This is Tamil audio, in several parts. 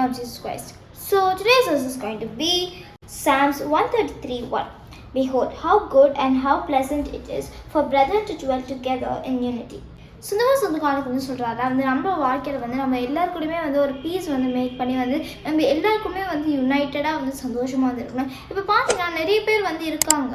name of Jesus Christ. So today's verse is going to be Psalms 133 1. Behold, how good and how pleasant it is for brethren to dwell together in unity. சுந்தர சொந்தக்காரனுக்கு வந்து சொல்கிறாரு வந்து நம்ம வாழ்க்கையில் வந்து நம்ம எல்லாருக்கூடயுமே வந்து ஒரு பீஸ் வந்து மேக் பண்ணி வந்து நம்ம எல்லாருக்குமே வந்து யுனைட்டடாக வந்து சந்தோஷமாக வந்து இருக்கணும். இப்போ பார்த்தீங்கன்னா நிறைய பேர் வந்து இருக்காங்க.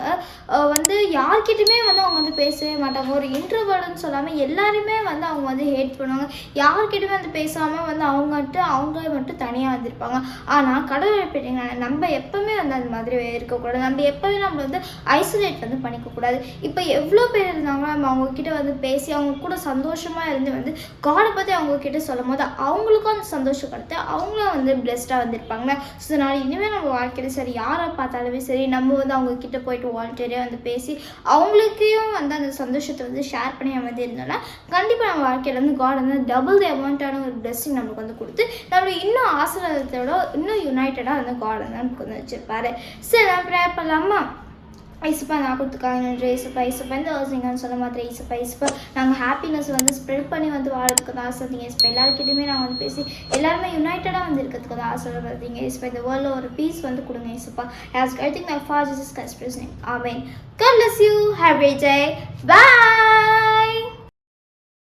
வந்து யார்கிட்டையுமே வந்து அவங்க வந்து பேசவே மாட்டாங்க. ஒரு இன்ட்ரோவர்டுன்னு சொல்லாமல் எல்லாருமே வந்து அவங்க வந்து ஹேட் பண்ணுவாங்க. யார்கிட்டையுமே வந்து பேசாமல் வந்து அவங்க அவங்க மட்டும் தனியாக வந்திருப்பாங்க ஆனால் கடவுள் எப்படிங்க நம்ம எப்போவுமே வந்து அந்த மாதிரி இருக்கக்கூடாது. நம்ம எப்போவுமே நம்ம வந்து ஐசோலேட் வந்து பண்ணிக்கக்கூடாது. இப்போ எவ்வளோ பேர் இருந்தாங்களோ நம்ம அவங்கக்கிட்ட வந்து பேசி அவங்க கூட சந்தோஷமாக இருந்து வந்து காடை பற்றி அவங்கக்கிட்ட சொல்லும் போது அவங்களுக்கும் அந்த சந்தோஷப்படுத்து அவங்களும் வந்து பிளெஸ்டாக வந்திருப்பாங்க. ஸோ நான் இனிமேல் நம்ம வாழ்க்கையில் சரி யாரை பார்த்தாலுமே சரி நம்ம வந்து அவங்கக்கிட்ட போயிட்டு வாலண்டியராக வந்து பேசி அவங்களுக்கையும் வந்து அந்த சந்தோஷத்தை வந்து ஷேர் பண்ணி நம்ம வந்து இருந்தோம்னா கண்டிப்பாக நம்ம வாழ்க்கையில் வந்து காட் வந்து டபுள் தி அமௌண்ட்டான ஒரு பிளெஸ்ஸிங் நமக்கு வந்து கொடுத்து நம்மளை இன்னும் ஆசிரியத்தோட இன்னும் யுனைட்டடாக வந்து காட் வந்து நமக்கு வந்து வச்சுருப்பாரு. சரி நான் ப்ரேயர் பண்ணலாமா? ஐசப்பா நான் கொடுத்துக்காங்க நன்றி ஐசப்பா ஐசப்பா எந்த அவசியங்கன்னு சொல்ல மாட்டேன். ஐசப்பா ஐசப்பா நாங்கள் ஹாப்பினஸ் வந்து ஸ்ப்ரெட் பண்ணி வந்து வாழறதுக்கு தான் ஆசைங்க ஐசப்பா எல்லாருக்கிட்டையுமே நான் வந்து பேசி எல்லாருமே யுனைட்டடாக வந்து இருக்கிறதுக்கு தான் ஆசைப்படுறீங்க ஐசப்பா இந்த வேர்ல்டில் ஒரு பீஸ் வந்து கொடுங்க ஐசப்பா. As I think my for Jesus precious name amen God bless you Have a great